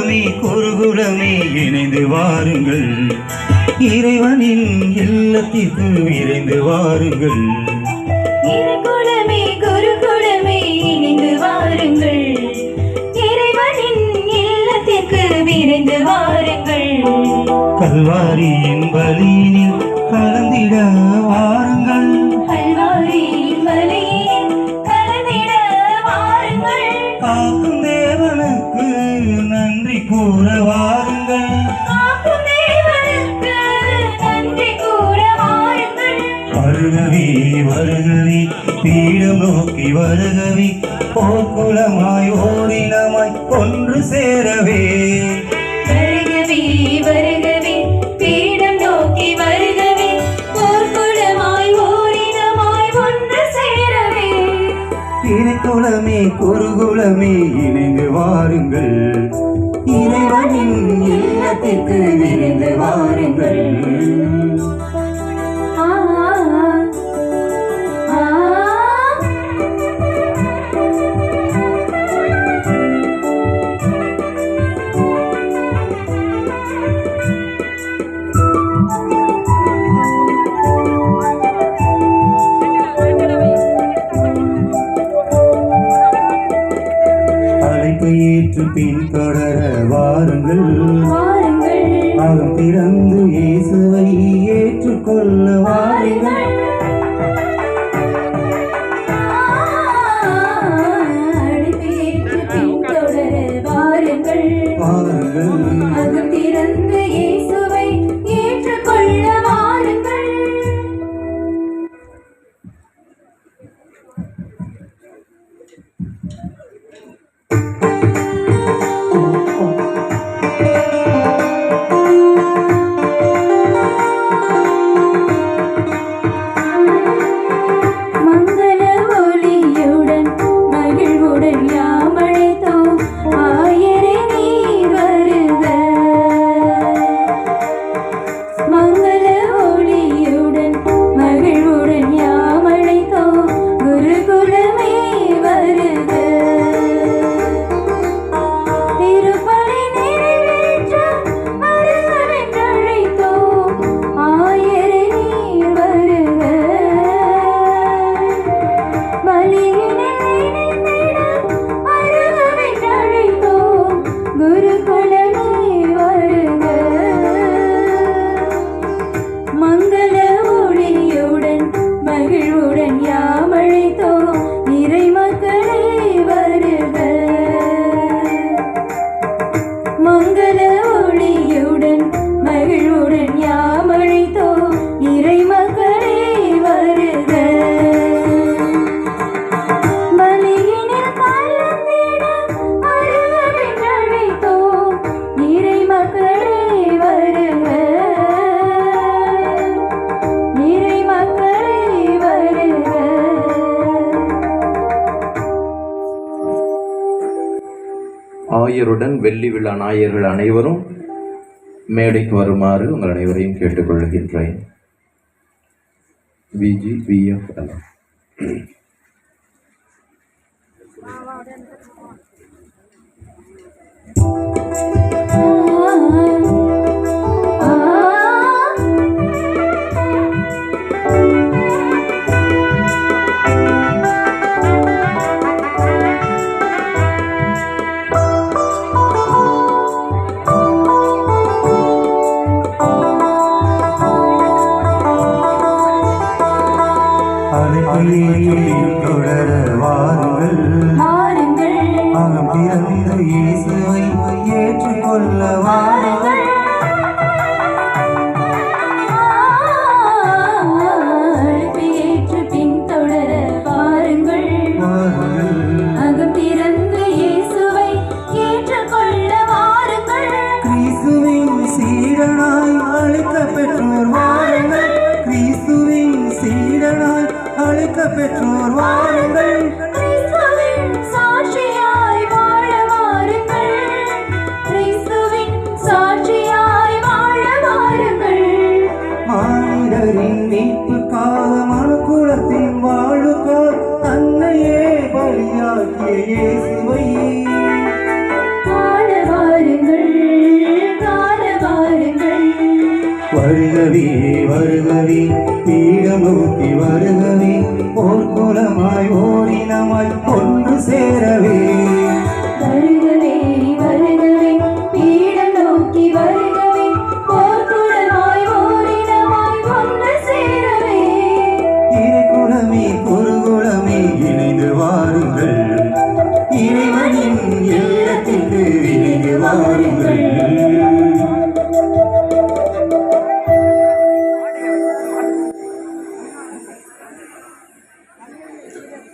குலமே குருகுலமே இணைந்து வாருங்கள். இறைவனின் இல்லத்திற்கு இணைந்து வாருங்கள். கல்வாரியின் பலினி பீடம் நோக்கி வருகவே போர்க்குலமாய் ஓரினமாய் ஒன்று சேரவே. வருகவே வருகவே பீடம் நோக்கி வருகவே போர்க்குளமாய் ஓரினமாய் ஒன்று சேரவே. இறைக்குலமே குருகுலமே இணைந்து வாருங்கள். இறைவனின் இல்லத்திற்கு விரைந்து வாருங்கள். அழைப்பை ஏற்று பின்தொடர வாருங்கள். அகம் திறந்து இயேசுவை ஏற்றுக்கொள்ள வாருங்கள் வாருங்கள். நாயருடன் வெள்ளி விழா நாயர்கள் அனைவரும் மேடைக்கு வருமாறு உங்கள் அனைவரையும் கேட்டுக்கொள்கின்றேன். விஜி விஎஃப் அழைப்பில் தொடர வாருங்கள். அகம் திறந்து இயேசுவை ஏற்றுக்கொள்ள வாருங்கள். வருகவே வருகவே நோக்கி வருகவே போர்க்குளமாய் ஓரினமாய் ஒன்று சேரவே. வருகவே வருகவே பீடம் நோக்கி வருகவே போர்க்குழலாய் ஓரினமாய் ஒன்று சேரவே. இறைக்குலமே குருகுலமே இணைந்து வாருங்கள். இறைவனின் இல்லத்திற்கு இணைந்து வாருங்கள்.